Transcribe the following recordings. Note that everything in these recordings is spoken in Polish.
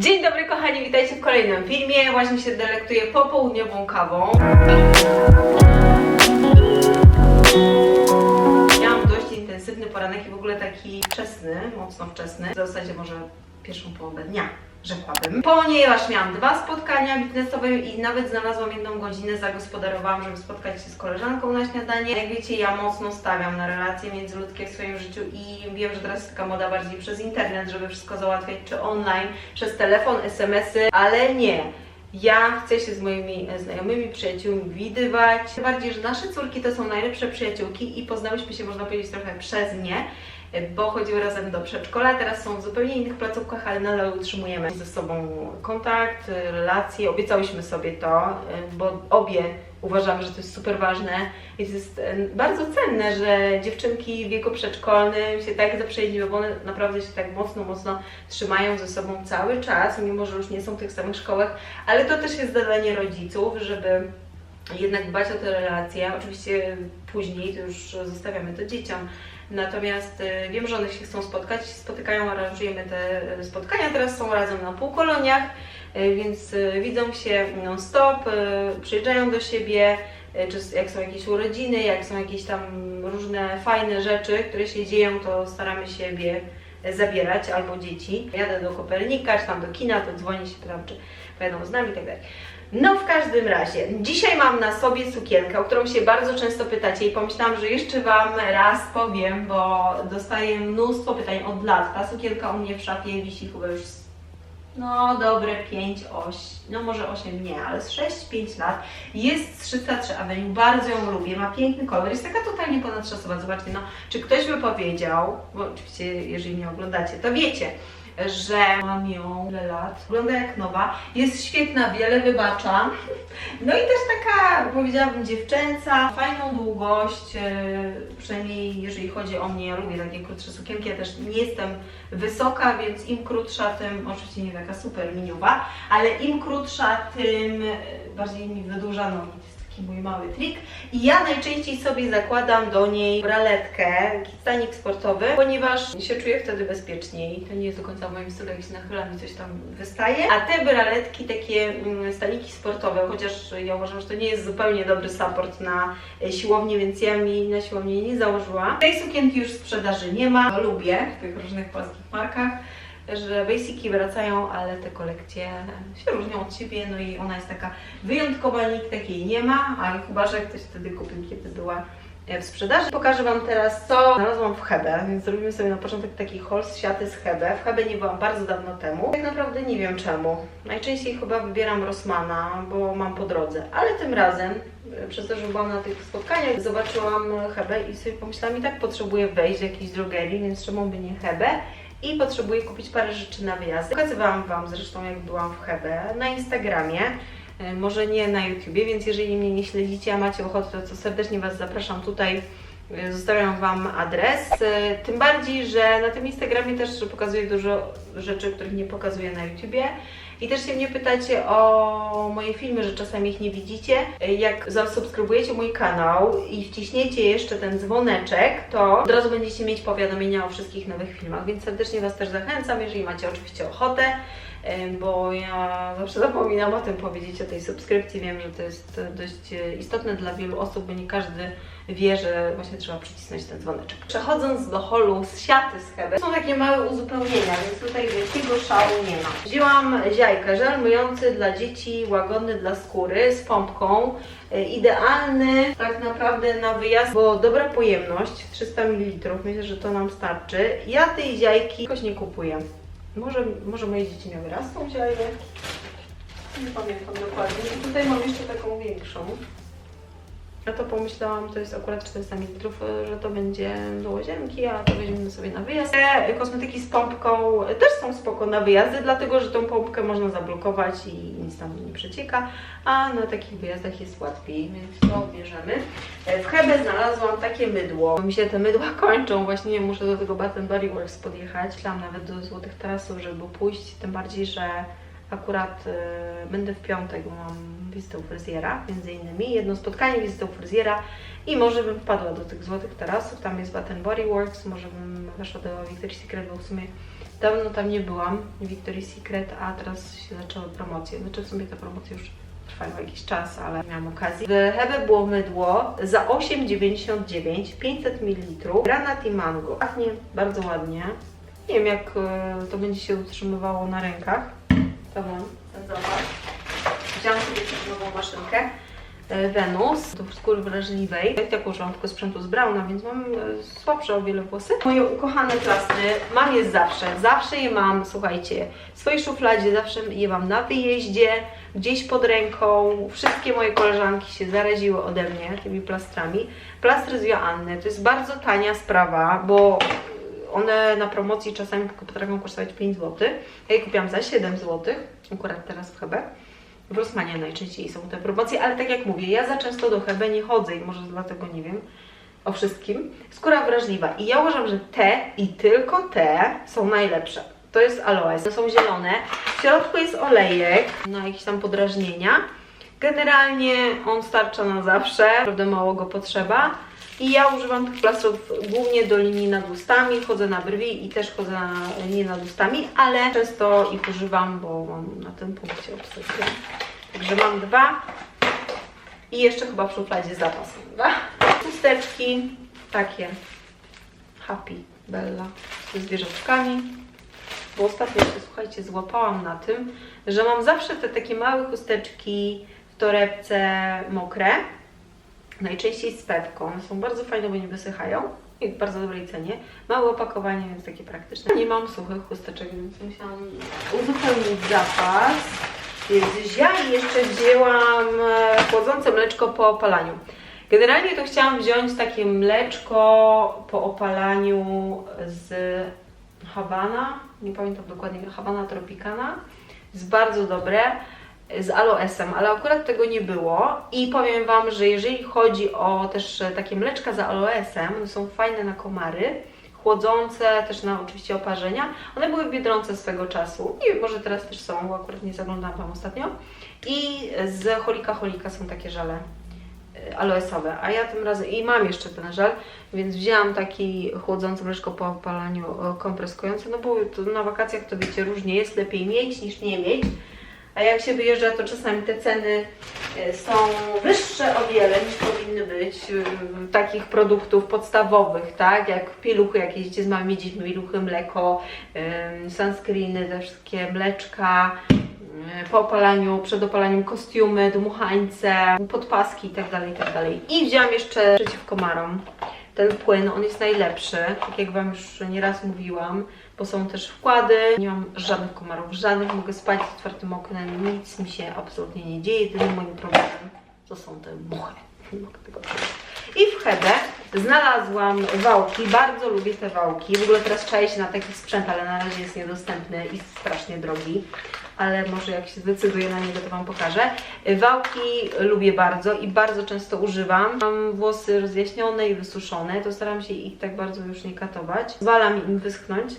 Dzień dobry kochani, witajcie w kolejnym filmie. Właśnie się delektuję popołudniową kawą. Miałam dość intensywny poranek i w ogóle taki wczesny, mocno wczesny. W zasadzie może pierwszą połowę dnia. Rzekłabym. Ponieważ miałam dwa spotkania biznesowe i nawet znalazłam jedną godzinę, zagospodarowałam, żeby spotkać się z koleżanką na śniadanie. Jak wiecie, ja mocno stawiam na relacje międzyludzkie w swoim życiu i wiem, że teraz jest taka moda bardziej przez internet, żeby wszystko załatwiać, czy online, przez telefon, SMS-y, ale nie. Ja chcę się z moimi e, znajomymi, przyjaciółmi widywać. Tym bardziej, że nasze córki to są najlepsze przyjaciółki i poznałyśmy się, można powiedzieć, trochę przez nie, bo chodziły razem do przedszkola. Teraz są w zupełnie innych placówkach, ale nadal utrzymujemy ze sobą kontakt, e, relacje. Obiecałyśmy sobie to, e, bo obie uważamy, że to jest super ważne i to jest e, bardzo cenne, że dziewczynki w wieku przedszkolnym się tak zaprzyjaźniły, bo one naprawdę się tak mocno, mocno trzymają ze sobą cały czas, mimo że już nie są w tych samych szkołach, ale to też jest zadanie rodziców, żeby jednak dbać o te relacje. Oczywiście później to już zostawiamy to dzieciom. Natomiast e, wiem, że one się chcą spotkać, spotykają, aranżujemy te e, spotkania, teraz są razem na półkoloniach, e, więc widzą się non-stop, przyjeżdżają do siebie, czy jak są jakieś urodziny, jak są jakieś tam różne fajne rzeczy, które się dzieją, to staramy siebie e, zabierać albo dzieci. Jadę do Kopernika, czy tam do kina, to dzwonię się, pytam, czy pojadą z nami i tak dalej. No w każdym razie, dzisiaj mam na sobie sukienkę, o którą się bardzo często pytacie i pomyślałam, że jeszcze Wam raz powiem, bo dostaję mnóstwo pytań od lat. Ta sukienka u mnie w szafie wisi chyba już no dobre 5, 8, no może 8 nie, ale z 6-5 lat. Jest z 303 Avenue, bardzo ją lubię, ma piękny kolor, jest taka totalnie ponadczasowa. Zobaczcie, no, czy ktoś by powiedział, bo oczywiście jeżeli mnie oglądacie, to wiecie, że mam ją ile lat, wygląda jak nowa, jest świetna, wiele wybacza. No i też taka, powiedziałabym, dziewczęca, fajną długość, e, przynajmniej jeżeli chodzi o mnie, ja lubię takie krótsze sukienki, ja też nie jestem wysoka, więc im krótsza, tym, oczywiście nie taka super miniowa, ale im krótsza, tym e, bardziej mi wydłuża nogi. Taki mój mały trik. I ja najczęściej sobie zakładam do niej braletkę, stanik sportowy, ponieważ się czuję wtedy bezpieczniej. To nie jest do końca w moim stylu, jak się nachylam i coś tam wystaje. A te braletki, takie mm, staniki sportowe, chociaż ja uważam, że to nie jest zupełnie dobry support na e, siłownię, więc ja mi na siłownię nie założyłam. Tej sukienki już w sprzedaży nie ma. Lubię w tych różnych polskich markach że basiki wracają, ale te kolekcje się różnią od siebie, no i ona jest taka wyjątkowa, nikt takiej nie ma, a chyba, że ktoś wtedy kupił, kiedy była e, w sprzedaży. Pokażę Wam teraz, co znalazłam w Hebe, więc zrobimy sobie na początek taki haul z siaty z Hebe. W Hebe nie byłam bardzo dawno temu. Tak naprawdę nie wiem czemu. Najczęściej chyba wybieram Rossmana, bo mam po drodze, ale tym razem e, przez to, że byłam na tych spotkaniach, zobaczyłam Hebe i sobie pomyślałam, i tak potrzebuję wejść do jakiejś drogerii, więc czemu by nie Hebe? I potrzebuję kupić parę rzeczy na wyjazd. Pokazywałam Wam zresztą, jak byłam w Hebe na Instagramie. e, Może nie na YouTubie, więc jeżeli mnie nie śledzicie, a macie ochotę, to serdecznie Was zapraszam tutaj. e, Zostawiam Wam adres. E, Tym bardziej, że na tym Instagramie też pokazuję dużo rzeczy, których nie pokazuję na YouTubie. I też się mnie pytacie o moje filmy, że czasami ich nie widzicie. Jak zasubskrybujecie mój kanał i wciśniecie jeszcze ten dzwoneczek, to od razu będziecie mieć powiadomienia o wszystkich nowych filmach, więc serdecznie Was też zachęcam, jeżeli macie oczywiście ochotę, e, bo ja zawsze zapominam o tym powiedzieć, o tej subskrypcji. Wiem, że to jest dość istotne dla wielu osób, bo nie każdy wie, że właśnie trzeba przycisnąć ten dzwoneczek. Przechodząc do holu z siaty z Hebe, są takie małe uzupełnienia, więc tutaj wielkiego szału nie ma. Wzięłam ziajkę, żel myjący dla dzieci, łagodny dla skóry, z pompką. E, Idealny tak naprawdę na wyjazd, bo dobra pojemność, 300 ml, myślę, że to nam starczy. Ja tej ziajki jakoś nie kupuję. Może, może moje dzieci miały raz tą ziajkę? Nie pamiętam dokładnie. Tutaj mam jeszcze taką większą. Ja to pomyślałam, to jest akurat 400 ml, że to będzie do łazienki, a to weźmiemy sobie na wyjazd. Te kosmetyki z pompką też są spoko na wyjazdy, dlatego że tą pompkę można zablokować i nic tam nie przecieka, a na takich wyjazdach jest łatwiej, więc to bierzemy. W Hebe znalazłam takie mydło. Mi się te mydła kończą, właśnie muszę do tego Bath Body Works podjechać. Chciałam nawet do Złotych Tarasów, żeby pójść, tym bardziej, że Akurat y, będę w piątek, bo mam wizytę u fryzjera, między innymi. Jedno spotkanie, wizytę u fryzjera i może bym wpadła do tych złotych tarasów. Tam jest Bath Body Works, może bym weszła do Victoria's Secret, bo w sumie Dawno tam nie byłam, Victoria's Secret, a teraz się zaczęły promocje. Znaczy w sumie te promocje już trwają jakiś czas, ale miałam okazję. W Hebe było mydło za 8,99, 500 ml, granat i mango. Pachnie bardzo ładnie. Nie wiem jak e, to będzie się utrzymywało na rękach. Zobacz. Wziąłam sobie nową maszynkę. e, Venus do skóry wrażliwej. Ja tak używam tylko sprzętu z Brauna, więc mam e, słabsze o wiele włosy. Moje ukochane plastry mam je zawsze. Zawsze je mam, słuchajcie, w swojej szufladzie, zawsze je mam na wyjeździe, gdzieś pod ręką. Wszystkie moje koleżanki się zaraziły ode mnie tymi plastrami. Plastry z Joanny to jest bardzo tania sprawa, bo one na promocji czasami potrafią kosztować 5 zł. Ja je kupiłam za 7 zł, akurat teraz w Hebe. W Rossmanie najczęściej są te promocje, ale tak jak mówię, ja za często do Hebe nie chodzę i może dlatego nie wiem o wszystkim. Skóra wrażliwa i ja uważam, że te i tylko te są najlepsze. To jest aloes, one są zielone. W środku jest olejek na jakieś tam podrażnienia. Generalnie on starcza na zawsze, naprawdę mało go potrzeba. I ja używam tych plastrów głównie do linii nad ustami, chodzę na brwi i też chodzę na linię nad ustami, ale często ich używam, bo mam na tym punkcie obsesję. Także mam dwa i jeszcze chyba w szufladzie zapas dwa. Chusteczki takie Happy Bella ze zwierzaczkami, bo ostatnio się, słuchajcie, złapałam na tym, że mam zawsze te takie małe chusteczki w torebce mokre, najczęściej z pepką. Są bardzo fajne, bo nie wysychają i w bardzo dobrej cenie. Małe opakowanie, więc takie praktyczne. Nie mam suchych chusteczek, więc musiałam uzupełnić zapas. Więc ja jeszcze wzięłam e, chłodzące mleczko po opalaniu. Generalnie to chciałam wziąć takie mleczko po opalaniu z Habana, nie pamiętam dokładnie, Habana Tropicana. Jest bardzo dobre z aloesem, ale akurat tego nie było i powiem Wam, że jeżeli chodzi o też takie mleczka z aloesem, są fajne na komary, chłodzące, też na oczywiście oparzenia. One były w Biedronce swego czasu i może teraz też są, bo akurat nie zaglądałam Wam ostatnio. I z Holika Holika są takie żele y, aloesowe, a ja tym razem, i mam jeszcze ten żel, więc wzięłam taki chłodzący mleczko po opalaniu e, kompreskujący, no bo na wakacjach to wiecie, różnie jest, lepiej mieć niż nie mieć. A jak się wyjeżdża, to czasami te ceny e, są wyższe o wiele niż powinny być e, takich produktów podstawowych, tak? Jak pieluchy, jak jeździcie z małymi dziećmi, pieluchy, mleko, sunscreeny, te wszystkie mleczka, e, po opalaniu, przed opalaniem kostiumy, dmuchańce, podpaski itd., itd. I wzięłam jeszcze przeciw komarom. Ten płyn, on jest najlepszy, tak jak Wam już nieraz mówiłam, bo są też wkłady. Nie mam żadnych komarów, żadnych, mogę spać z otwartym oknem, nic mi się absolutnie nie dzieje. Jedynym moim problemem to są te muchy. Nie mogę tego przeżyć. I w Hebe znalazłam wałki, bardzo lubię te wałki. W ogóle teraz czaję się na taki sprzęt, ale na razie jest niedostępny i strasznie drogi. Ale może jak się zdecyduję na niego, to Wam pokażę. Wałki lubię bardzo i bardzo często używam. Mam włosy rozjaśnione i wysuszone, to staram się ich tak bardzo już nie katować. Zwala mi im wyschnąć.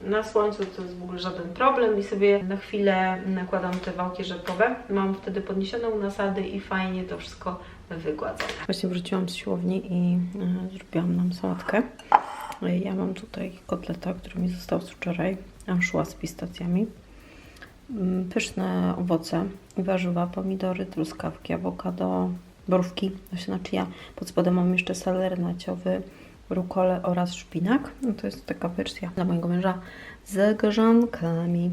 Na słońcu to jest w ogóle żaden problem i sobie na chwilę nakładam te wałki rzepowe. Mam wtedy podniesioną nasady i fajnie to wszystko wygładzam. Właśnie wróciłam z siłowni i e, zrobiłam nam sałatkę. E, Ja mam tutaj kotleta, który mi został z wczoraj, szła z pistacjami. Mm, Pyszne owoce i warzywa, pomidory, truskawki, awokado, borówki, chia. Pod spodem mam jeszcze seler naciowy, rukolę oraz szpinak. No to jest taka wersja dla mojego męża z grzankami.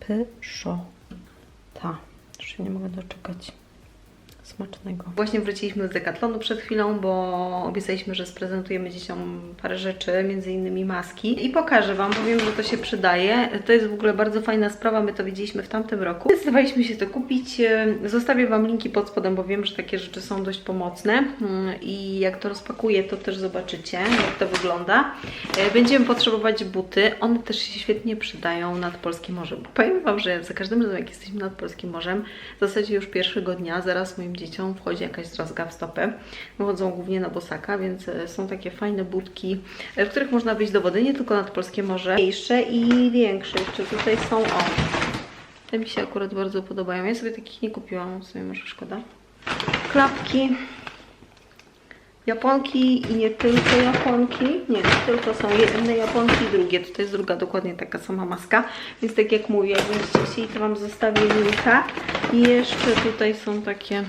Pyszota. Już się nie mogę doczekać. Smacznego. Właśnie wróciliśmy z Decathlonu przed chwilą, bo obiecaliśmy, że sprezentujemy dzieciom parę rzeczy, między innymi maski. I pokażę Wam, powiem, że to się przydaje. To jest w ogóle bardzo fajna sprawa, my to widzieliśmy w tamtym roku. Zdecydowaliśmy się to kupić. Zostawię Wam linki pod spodem, bo wiem, że takie rzeczy są dość pomocne. Mm, I jak to rozpakuję, to też zobaczycie, jak to wygląda. E, Będziemy potrzebować buty. One też się świetnie przydają nad Polskim Morzem. Powiem Wam, że za każdym razem, jak jesteśmy nad Polskim Morzem, w zasadzie już pierwszego dnia, zaraz moim dzieciom wchodzi jakaś drzazga w stopę. Chodzą głównie na bosaka, więc e, są takie fajne budki, e, w których można wyjść do wody, nie tylko nad Polskie Morze. Mniejsze i większe. Jeszcze tutaj są, o, te mi się akurat bardzo podobają. Ja sobie takich nie kupiłam, w sumie może szkoda. Klapki Japonki i nie tylko Japonki. Nie, tylko są jedne Japonki i drugie. To jest druga dokładnie taka sama maska. Więc tak jak mówię, jak będziecie chcieli, to Wam zostawię linka. I jeszcze tutaj są takie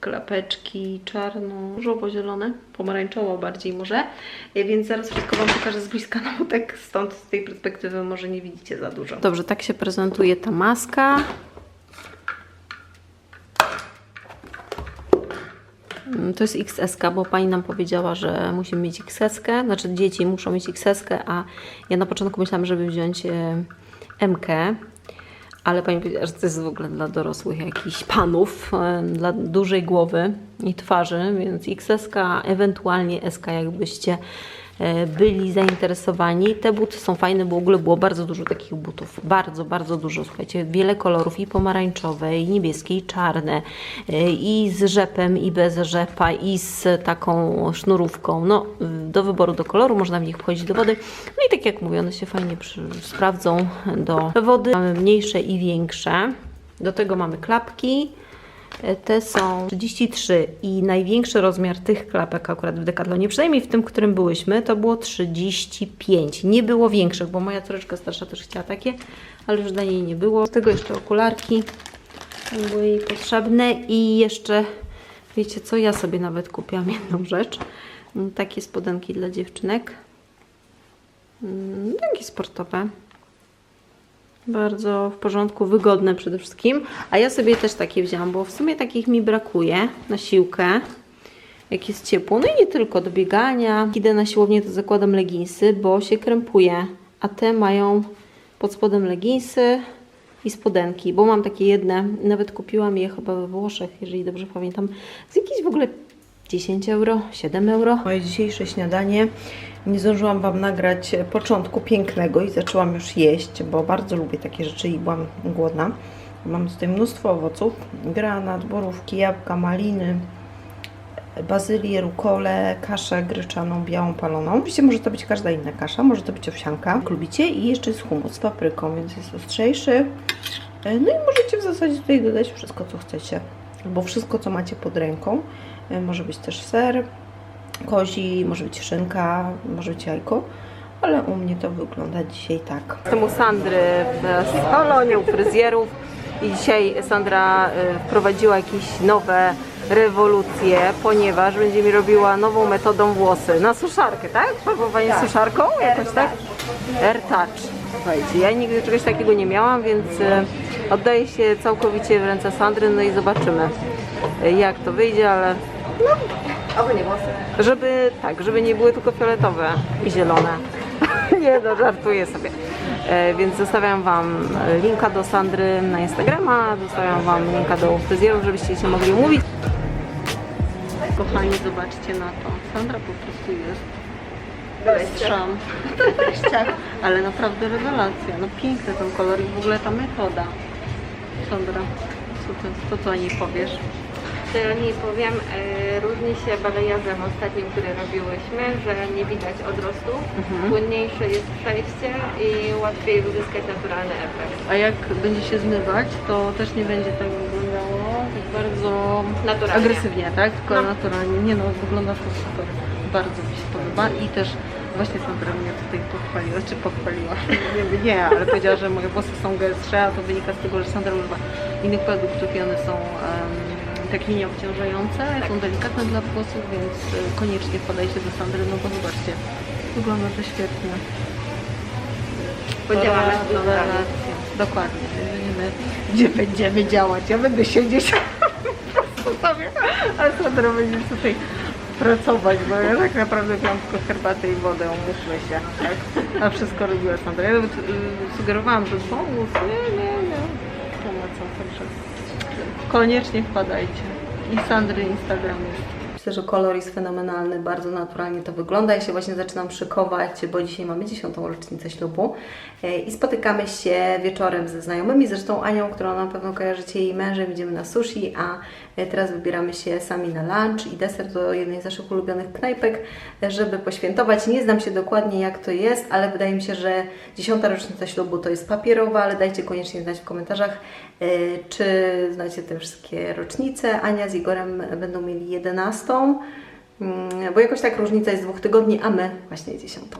klapeczki czarno-żółwo-zielone, pomarańczowo bardziej może, E, więc zaraz wszystko Wam pokażę z bliska, no bo tak stąd z tej perspektywy może nie widzicie za dużo. Dobrze, tak się prezentuje ta maska. Mm, To jest XS, bo pani nam powiedziała, że musimy mieć XS, znaczy dzieci muszą mieć XS, a ja na początku myślałam, żeby wziąć e, MK, ale pani powiedziała, że to jest w ogóle dla dorosłych jakichś panów, e, dla dużej głowy i twarzy, więc XS, ewentualnie SK, jakbyście byli zainteresowani. Te buty są fajne, bo w ogóle było bardzo dużo takich butów. Bardzo, bardzo dużo. Słuchajcie, wiele kolorów i pomarańczowe, i niebieskie, i czarne, e, i z rzepem, i bez rzepa, i z taką sznurówką. No, do wyboru do koloru, można w nich wchodzić do wody. No i tak jak mówię, one się fajnie sprawdzą do wody. Mamy mniejsze i większe. Do tego mamy klapki. E, Te są 33 i największy rozmiar tych klapek akurat w Decathlonie, przynajmniej w tym, którym byłyśmy, to było 35. Nie było większych, bo moja córeczka starsza też chciała takie, ale już dla niej nie było. Z tego jeszcze okularki były jej potrzebne i jeszcze, wiecie co, ja sobie nawet kupiłam jedną rzecz. Mm, Takie spodenki dla dziewczynek. Mm, Takie sportowe. Bardzo w porządku, wygodne przede wszystkim. A ja sobie też takie wzięłam, bo w sumie takich mi brakuje na siłkę. Jak jest ciepło. No i nie tylko do biegania. Idę na siłownię, to zakładam leginsy, bo się krępuje. A te mają pod spodem leginsy i spodenki, bo mam takie jedne. Nawet kupiłam je chyba we Włoszech, jeżeli dobrze pamiętam. Z jakieś w ogóle 10 euro, 7 euro. Moje dzisiejsze śniadanie. Nie zdążyłam Wam nagrać początku pięknego i zaczęłam już jeść, bo bardzo lubię takie rzeczy i byłam głodna. Mam tutaj mnóstwo owoców. Granat, borówki, jabłka, maliny, bazylię, rukolę, kaszę gryczaną, białą, paloną. Oczywiście może to być każda inna kasza, może to być owsianka. Lubicie. I jeszcze jest hummus z papryką, więc jest ostrzejszy. No i możecie w zasadzie tutaj dodać wszystko, co chcecie. Albo wszystko, co macie pod ręką. E, Może być też ser kozi, może być szynka, może być jajko. Ale u mnie to wygląda dzisiaj tak. Jestem u Sandry w salonie, u fryzjerów. I dzisiaj Sandra y, wprowadziła jakieś nowe rewolucje, ponieważ będzie mi robiła nową metodą włosy. Na suszarkę, tak? Farbowanie suszarką? Jakoś tak? AirTouch. Słuchajcie, ja nigdy czegoś takiego nie miałam, więc y, oddaję się całkowicie w ręce Sandry, no i zobaczymy y, jak to wyjdzie, ale Albo nie włosy. żeby tak, żeby nie były tylko fioletowe i zielone. nie no, żartuję sobie. E, więc zostawiam Wam linka do Sandry na Instagrama, zostawiam Wam linka do fryzjerów, żebyście się mogli umówić. Kochani, zobaczcie na to. Sandra po prostu jest strzam. Ale naprawdę rewelacja. No piękny ten kolor i w ogóle ta metoda. Sandra, co ty, to co o niej powiesz? To nie powiem, e, różni się balejazem ostatnim, który robiłyśmy, że nie widać odrostu, Mhm. płynniejsze jest przejście i łatwiej uzyskać naturalny efekt. A jak będzie się zmywać, to też nie będzie tak wyglądało tak bardzo Naturalnie. agresywnie, tak? Tylko No. naturalnie. Nie no, wygląda to super. Bardzo mi się podoba i też właśnie Sandra mnie tutaj pochwaliła, czy pochwaliła, nie, nie, ale powiedziała, że moje włosy są gęstsze, a to wynika z tego, że Sandra używa innych produktów i one są em, takie nieobciążające, są delikatne dla włosów, więc e, koniecznie wpadajcie do Sandry, no bo zobaczcie, wygląda to świetnie. Podziałamy z. Dokładnie. Wiemy, gdzie będziemy działać. Ja będę siedzieć po prostu sobie, a Sandra będzie tutaj pracować, bo ja tak naprawdę piłam tylko herbatę i wodę, umówmy się. Tak? A wszystko robiła Sandra. Ja nawet y, sugerowałam, żeby pomóc. Nie, nie, nie. Nie ma co, także koniecznie wpadajcie. I Sandry Instagram jest. Myślę, że kolor jest fenomenalny, bardzo naturalnie to wygląda. Ja się właśnie zaczynam szykować, bo dzisiaj mamy dziesiątą rocznicę ślubu e, i spotykamy się wieczorem ze znajomymi, zresztą Anią, którą na pewno kojarzycie jej mężem, idziemy na sushi, a e, teraz wybieramy się sami na lunch i deser do jednej z naszych ulubionych knajpek, e, żeby poświętować. Nie znam się dokładnie jak to jest, ale wydaje mi się, że dziesiąta rocznica ślubu to jest papierowa, ale dajcie koniecznie znać w komentarzach, czy znacie te wszystkie rocznice. Ania z Igorem będą mieli 11 Mm, bo jakoś tak różnica jest dwóch tygodni, a my właśnie dziesiątą.